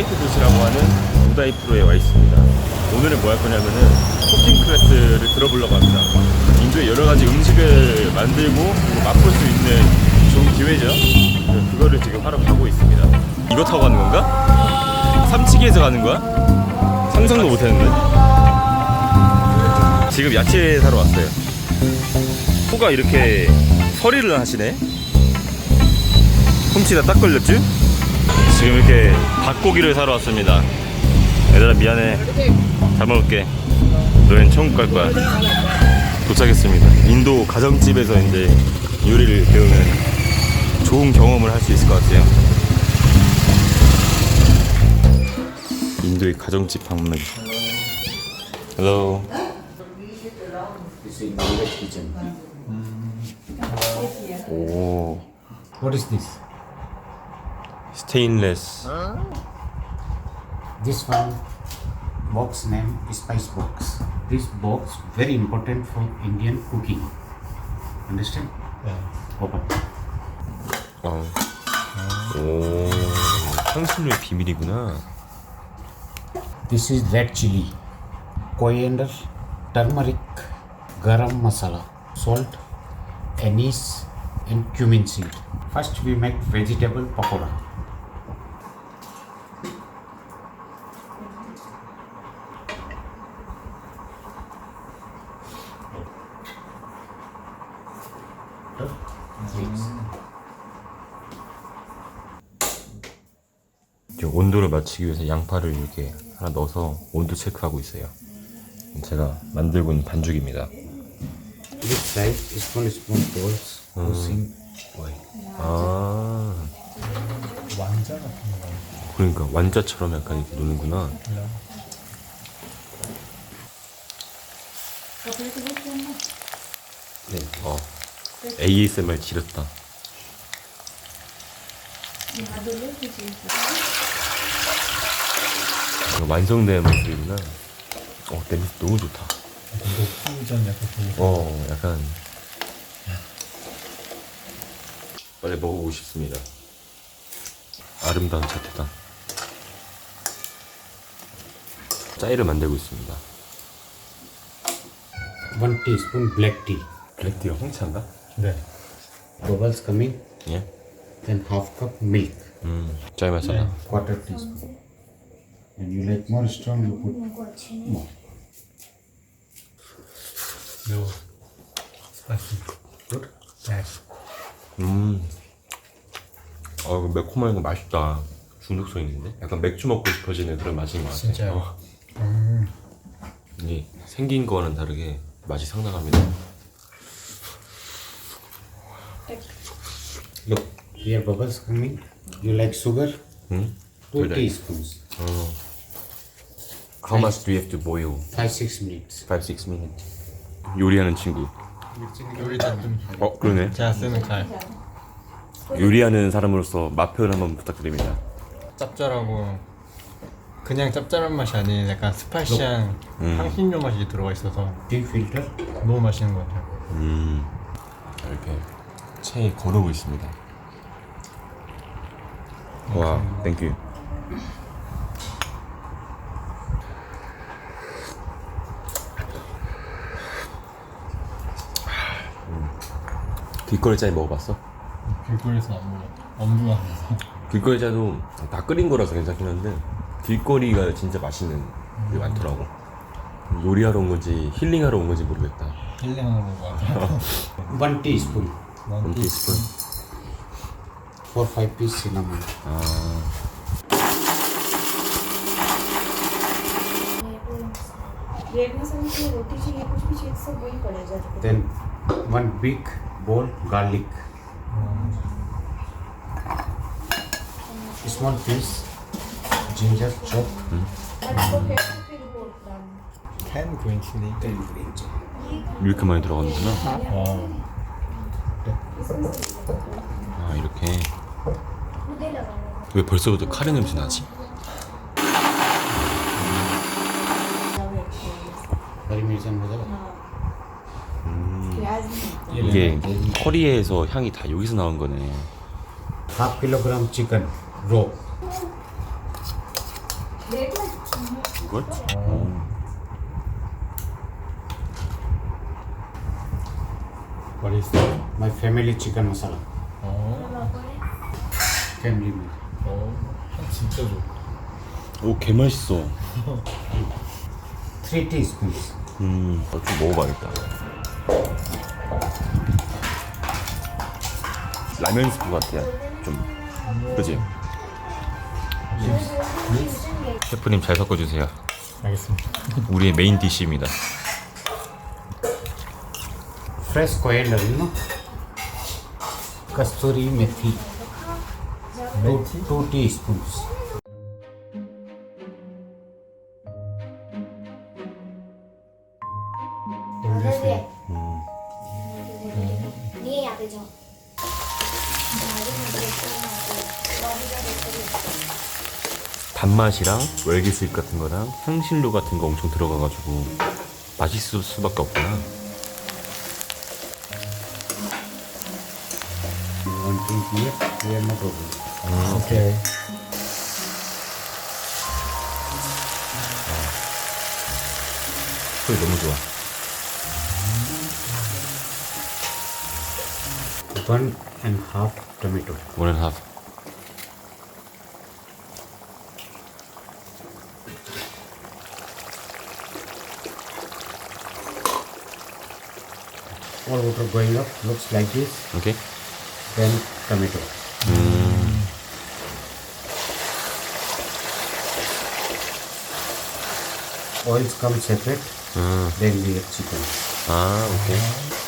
화이트 도시라고 하는 우다이 프로에 와 있습니다. 오늘은 뭐 할 거냐면은 쿠킹 클래스를 들어보려고 합니다. 인도의 여러 가지 음식을 만들고 맛볼 수 있는 좋은 기회죠. 그거를 지금 하러 가고 있습니다. 이거 타고 가는 건가? 삼치기에서 가는 거야? 상상도 못 했는데. 지금 야채 사러 왔어요. 코가 이렇게 서리를 하시네. 훔치다 딱 걸렸지? 지금 이렇게 닭고기를 사러 왔습니다. 얘들아 미안해. 잘 먹을게. 너넨 천국 갈 거야. 도착했습니다. 인도 가정집에서 이제 요리를 배우는 좋은 경험을 할 수 있을 것 같아요. 인도의 가정집 방문. Hello. This is Indian kitchen. 오. What is this? 스테인레스. This one box name is spice box. This box very important for Indian cooking. Understand? Open. 어. 오. 향신료의 비밀이구나. This is red chili, coriander, turmeric, garam masala, salt, anise, and cumin seed. First, we make vegetable Pakora. 이렇게 온도를 맞추기 위해서 양파를 이렇게 하나 넣어서 온도 체크하고 있어요. 제가 만들고 있는 반죽입니다. This side, spoon rolls, using oil. 아. 완자 같은 거. 그러니까 완자처럼 약간 이렇게 노는구나. 네. 어. ASMR 지렸다. 완성된 모습이구나. 어, 냄새 너무 좋다. 어, 약간 빨리 먹어보고 싶습니다. 아름다운 자태다. 짜이를 만들고 있습니다. One teaspoon black tea. 블랙티가 홍차인가? Bubbles coming, 예. then half cup milk. 음, 짜이 마사라. quarter teaspoon. And you like more strong, you put more. No. Good. 음. 어, 이거 매콤한 거 맛있다. 중독성 있는데? 약간 맥주 먹고 싶어지는 그런 맛인 것 같아. 진짜요? 어. 이게 생긴 거와는 다르게 맛이 상당합니다. Here bubbles coming. You like sugar? 음? Two Good. teaspoons. How much do you have to boil? Five, six minutes. 5, 6 minutes. 요리하는 친구. 요리도 좀 어, 그러네. 제가 쓰는 칼. 요리하는 사람으로서 맛 표현 한번 부탁드립니다. 짭짤하고 그냥 짭짤한 맛이 아닌 약간 스파이시한 향신료 맛이 들어가 있어서 Tea filter. 너무 맛있는 것 같아요. 음. 이렇게 체에 거르고 있습니다. 와, 땡큐. 길거리 짜이 먹어봤어? 길거리에서 안 먹어. 엄두가 안 나서. 길거리 짜도 다 끓인 거라서 괜찮긴 한데 길거리가 진짜 맛있는 게 많더라고. 요리하러 온 건지 힐링하러 온 건지 모르겠다. 힐링하는 것 같아요. One teaspoon. 원 티스푼. Four five piece cinnamon then one big ball garlic small piece ginger chop ten green chilli ten green chilli 이렇게 많이 들어갔는구나. 아. 아. 아 이렇게 왜 벌써부터 카레 냄새 나지? 음. 이게 커리에서 향이 다 여기서 나온 거네. half kilogram 이걸? What is that? My family chicken masala. 어, Family meal. 어, 향 진짜 좋아. 오, 개 맛있어. Three teaspoons. 음, 어, 좀 먹어봐야겠다. 라면 스프 같아. 좀. 그지? 셰프님 잘 섞어주세요. 알겠습니다. 우리의 메인 디쉬입니다. Two, two teaspoons. 네네. 네 아버죠. 단맛이랑 월계수잎 같은 거랑 향신료 같은 거 엄청 들어가가지고 맛있을 수밖에 없구나. want to eat here? Yeah, no problem. 오케이. 소리 너무 좋아. One and half tomato. 원앤 하프. All water going up. Looks like this. 오 케이. Then tomato. Oils come separate. 음. Then we have chicken. 아, 오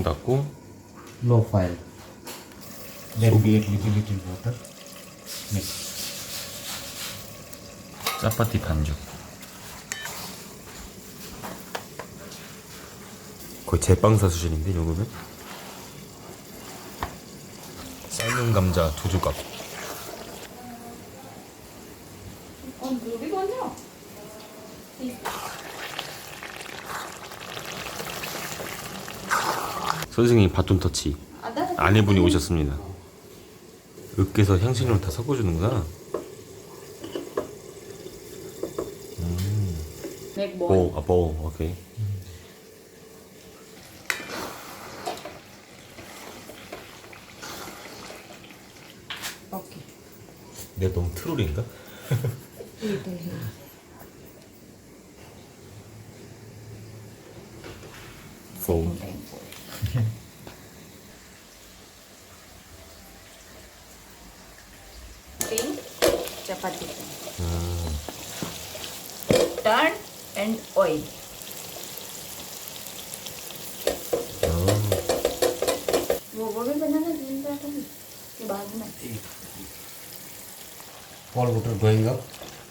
뚜껑 닫고 Low fire. Then we add little little water. Mix. 짜파티 반죽. 거의 제빵사 수준인데 이 정도면? 삶은 감자 두 조각. 어, 루비건요? 선생님 바톤 터치. 아내분이 오셨습니다. 으깨서 향신료를 다 섞어주는구나. 맥 보, 아, 보, 오케이. 오케이. 내가 너무 트롤인가? 보. oil. 음. 뭐 먹을 땐 하나 드신다 하니 이거 마지막. Going up,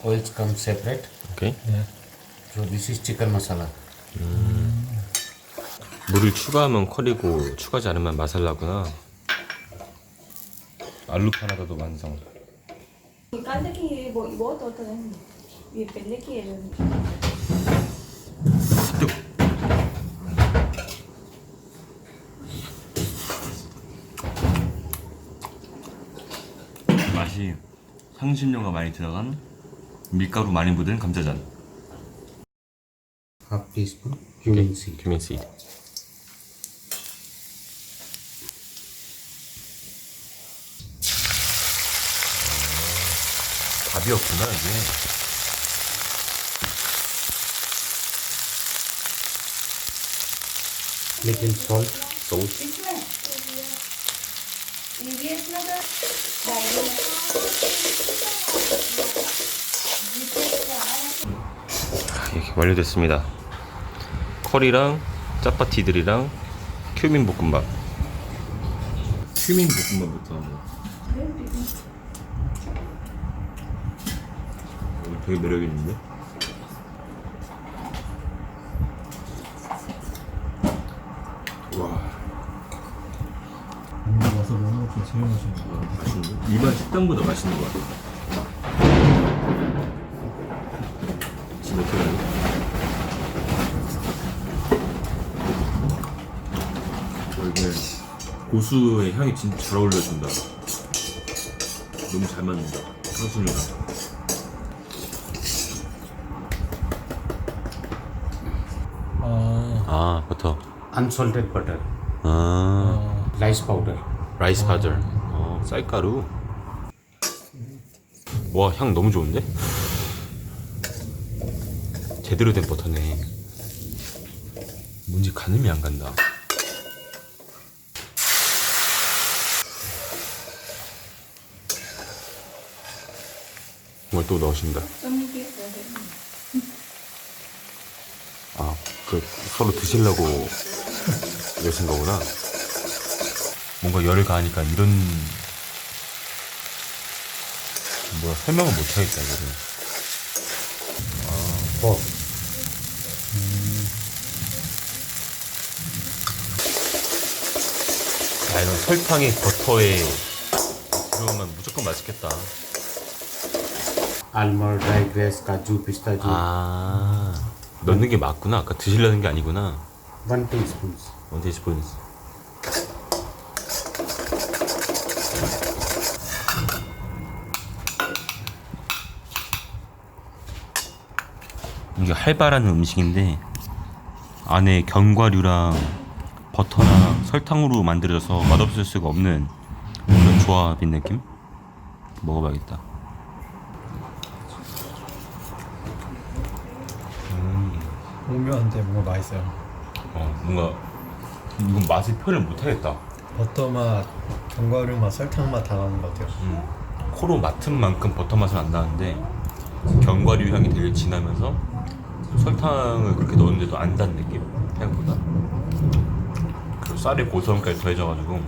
oils come separate. 오케이. 네. So this is chicken masala. 음. 물을 추가하면 커리고 추가하지 않으면 마살라구나. 알루 파라다도 완성. 깐데기 뭐 이거 어떠 어떠 위에 밴데기 이런. 맛이 향신료가 많이 들어간 밀가루 많이 묻은 감자전. Half teaspoon cumin seed. 규민 씨드. 밥이었구나 이게. Little salt. 소 이렇게 완료됐습니다. 커리랑 짜파티들이랑 큐민 볶음밥. 큐민 볶음밥부터 한번. 네, 어, 되게 매력 있는데? 와. 와서 너무 맛있는데? 일반 식당보다 맛있는 것 같아. 어, 이게 고수의 향이 진짜 잘 어울려준다. 너무 잘 맞는다. 향신료랑. 아, 아 버터 Unsalted butter, 아 rice powder. 라이스 파들 어 쌀가루. 와 향 너무 좋은데? 제대로 된 버터네. 뭔지 가늠이 안 간다. 뭘또 넣으신다. 좀 이게 그래. 아그 서로 드시려고 이러신 거구나 뭔가 열을 가하니까 이런 뭐야 설명을 못 하겠다 이거를. Pork. 야 이런 설탕에 버터에 들어가면 무조건 맛있겠다. Dried grass, kaju, pistachio. 아. 넣는 게 맞구나. 아까 드시려는 게 아니구나. One teaspoon. 원티 이게 활발한 음식인데 안에 견과류랑 버터랑 설탕으로 만들어져서 맛없을 수가 없는 그런 조합인 느낌? 먹어봐야겠다 오묘한데 뭔가 맛있어요. 어 뭔가 이건 맛을 표현을 못하겠다 버터 맛, 견과류 맛, 설탕 맛 다 나는 것 같아요. 코로 맡은 만큼 버터 맛은 안 나는데 견과류 향이 되게 진하면서 설탕을 그렇게 넣었는데도 안 단 느낌 생각보다 그리고 쌀의 고소함까지 더해져가지고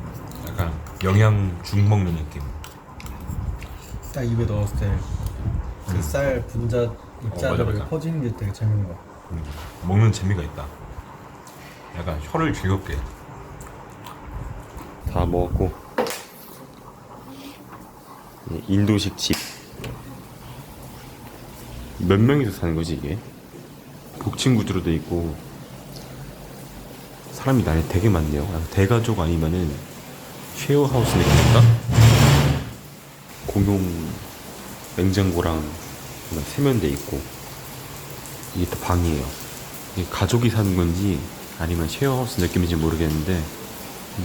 약간 영양 죽 먹는 느낌 딱 입에 넣었을 때 그 쌀 분자 음. 어, 맞아. 퍼지는 게 되게 재밌는 것 같아요. 음, 먹는 재미가 있다 약간 혀를 즐겁게 다 먹었고 인도식 집 몇 명이서 사는 거지 이게? 복층 구조로 돼 있고 사람이 안에 되게 많네요. 아, 대가족 아니면은 쉐어하우스 느낌인가? 공용 냉장고랑 세면대 있고 이게 또 방이에요. 이게 가족이 사는 건지 아니면 쉐어하우스 느낌인지 모르겠는데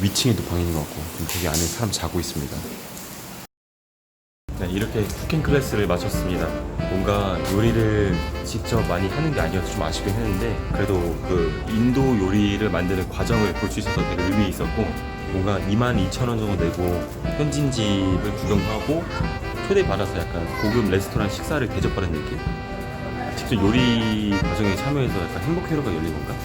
위층에도 있는 것 같고 되게 안에 사람 자고 있습니다. 네, 이렇게 쿠킹 클래스를 마쳤습니다. 뭔가 요리를 직접 많이 하는 게 아니어서 좀 아쉽긴 했는데 그래도 그 인도 요리를 만드는 과정을 볼 수 있어서 되게 의미 있었고 뭔가 22,000원 정도 내고 현진 집을 구경하고 초대받아서 약간 고급 레스토랑 식사를 대접받은 느낌? 직접 요리 과정에 참여해서 약간 행복 회로가 열린 건가?